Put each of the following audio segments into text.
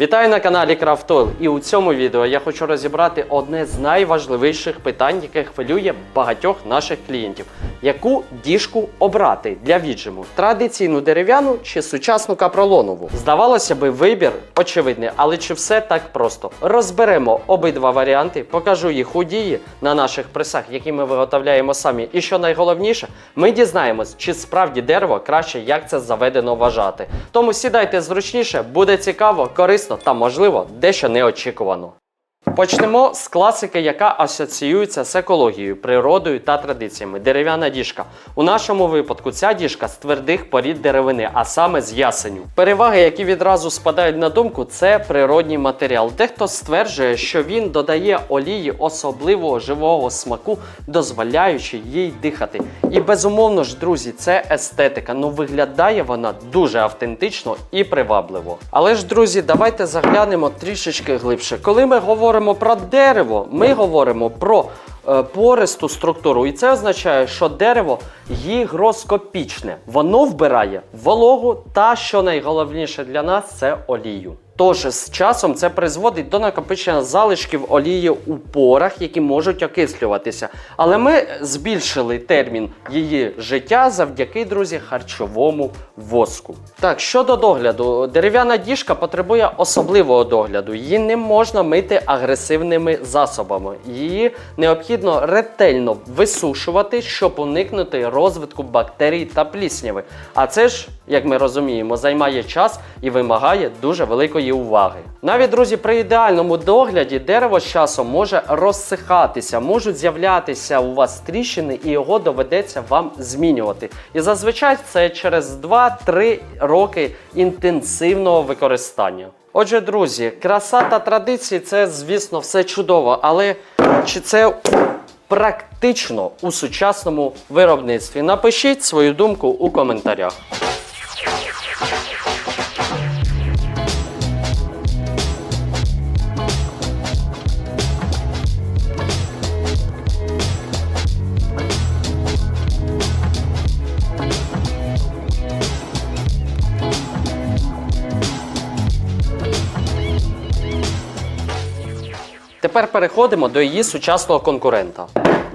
Вітаю на каналі Крафтол. І у цьому відео я хочу розібрати одне з найважливіших питань, яке хвилює багатьох наших клієнтів: яку діжку обрати для віджиму? Традиційну дерев'яну чи сучасну капролонову? Здавалося би, вибір очевидний, але чи все так просто? Розберемо обидва варіанти, покажу їх у дії на наших пресах, які ми виготовляємо самі. І що найголовніше, ми дізнаємось, чи справді дерево краще, як це заведено вважати. Тому сідайте зручніше, буде цікаво, корисно та можливо дещо неочікувано. Почнемо з класики, яка асоціюється з екологією, природою та традиціями. Дерев'яна діжка. У нашому випадку ця діжка з твердих порід деревини, а саме з ясеню. Переваги, які відразу спадають на думку, це природній матеріал. Дехто стверджує, що він додає олії особливого живого смаку, дозволяючи їй дихати. І безумовно ж, друзі, це естетика. Ну виглядає вона дуже автентично і привабливо. Але ж, друзі, давайте заглянемо трішечки глибше. Коли ми говоримо про дерево, ми говоримо про е, пористу структуру. І це означає, що дерево гігроскопічне. Воно вбирає вологу та, що найголовніше для нас, це олію. Тож з часом це призводить до накопичення залишків олії у порах, які можуть окислюватися. Але ми збільшили термін її життя завдяки, друзі, харчовому воску. Так, щодо догляду, дерев'яна діжка потребує особливого догляду. Її не можна мити агресивними засобами. Її необхідно ретельно висушувати, щоб уникнути розвитку бактерій та плісняви. А це ж, як ми розуміємо, займає час і вимагає дуже великої уваги. Навіть друзі, при ідеальному догляді дерево з часом може розсихатися, можуть з'являтися у вас тріщини, і його доведеться вам змінювати. І зазвичай це через 2-3 роки інтенсивного використання. Отже, друзі, краса та традиції це, звісно, все чудово, але чи це практично у сучасному виробництві? Напишіть свою думку у коментарях. Тепер переходимо до її сучасного конкурента.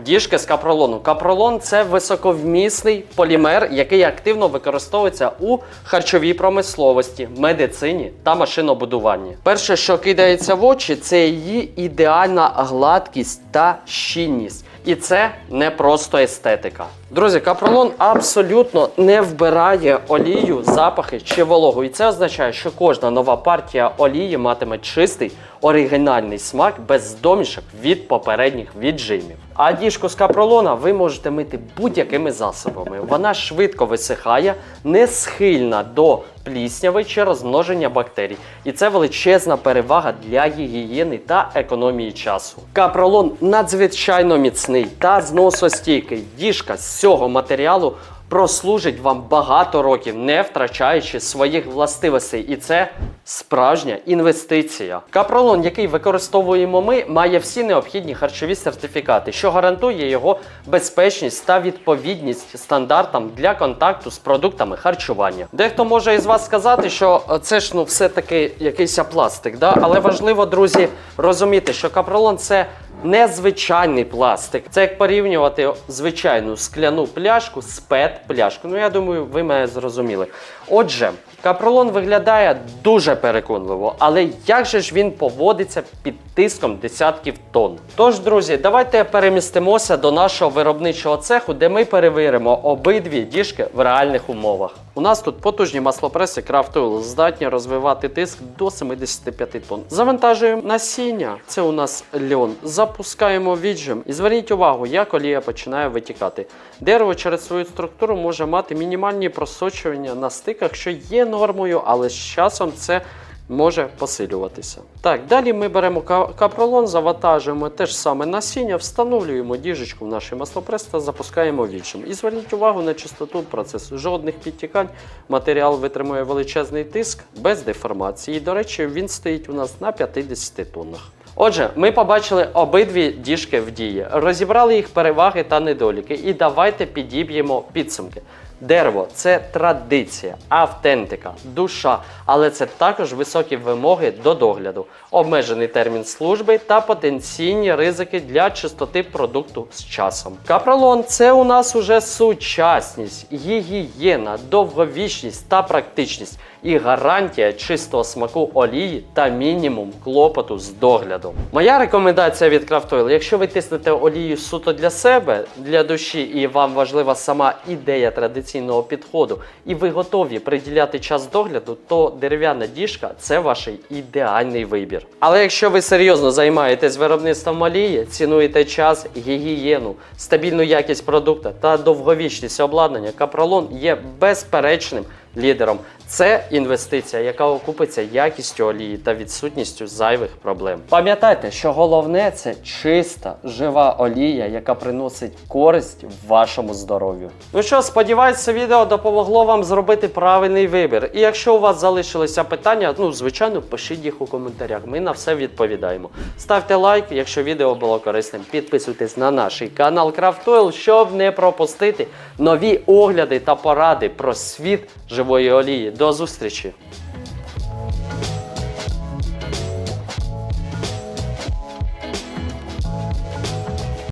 Діжки з капролону. Капролон це високовмісний полімер, який активно використовується у харчовій промисловості, медицині та машинобудуванні. Перше, що кидається в очі, це її ідеальна гладкість та щільність. І це не просто естетика. Друзі, капролон абсолютно не вбирає олію, запахи чи вологу. І це означає, що кожна нова партія олії матиме чистий оригінальний смак без домішок від попередніх віджимів. А діжку з капролона ви можете мити будь-якими засобами. Вона швидко висихає, не схильна до плісняви через множення бактерій. І це величезна перевага для гігієни та економії часу. Капролон надзвичайно міцний та зносостійкий. Діжка з цього матеріалу прослужить вам багато років, не втрачаючи своїх властивостей. І це справжня інвестиція. Капролон, який використовуємо ми, має всі необхідні харчові сертифікати, що гарантує його безпечність та відповідність стандартам для контакту з продуктами харчування. Дехто може із вас сказати, що це ж ну все-таки якийсь пластик, да? але важливо, друзі, розуміти, що капролон це незвичайний пластик. Це як порівнювати звичайну скляну пляшку з пет-пляшку. Ну, я думаю, ви мене зрозуміли. Отже, капролон виглядає дуже переконливо, але як же ж він поводиться під тиском десятків тонн? Тож, друзі, давайте перемістимося до нашого виробничого цеху, де ми перевіримо обидві діжки в реальних умовах. У нас тут потужні маслопреси Craft здатні розвивати тиск до 75 тонн. Завантажуємо насіння, це у нас льон. Запускаємо віджим. І зверніть увагу, як олія починає витікати. Дерево через свою структуру може мати мінімальні просочування на стиках, що є нормою, але з часом це може посилюватися. Так, далі ми беремо капролон, завантажуємо те ж саме насіння, встановлюємо діжечку в наш маслопрес та запускаємо відчим. І зверніть увагу на чистоту процесу. Жодних підтікань. Матеріал витримує величезний тиск без деформації. І, до речі, він стоїть у нас на 50 тоннах. Отже, ми побачили обидві діжки в дії, розібрали їх переваги та недоліки, і давайте підіб'ємо підсумки. Дерево це традиція, автентика, душа, але це також високі вимоги до догляду, обмежений термін служби та потенційні ризики для чистоти продукту з часом. Капролон це у нас уже сучасність, гігієна, довговічність та практичність і гарантія чистого смаку олії та мінімум клопоту з доглядом. Моя рекомендація від Craft якщо ви тиснете олію суто для себе, для душі, і вам важлива сама ідея традиційного підходу, і ви готові приділяти час догляду, то дерев'яна діжка це ваш ідеальний вибір. Але якщо ви серйозно займаєтесь виробництвом олії, цінуєте час, гігієну, стабільну якість продукту та довговічність обладнання, капролон є безперечним лідером. Це інвестиція, яка окупиться якістю олії та відсутністю зайвих проблем. Пам'ятайте, що головне це чиста, жива олія, яка приносить користь вашому здоров'ю. Ну що, сподіваюся, це відео допомогло вам зробити правильний вибір. І якщо у вас залишилися питання, ну звичайно, пишіть їх у коментарях. Ми на все відповідаємо. Ставте лайк, якщо відео було корисним. Підписуйтесь на наш канал Oil, щоб не пропустити нові огляди та поради про світ живої олії. До зустрічі!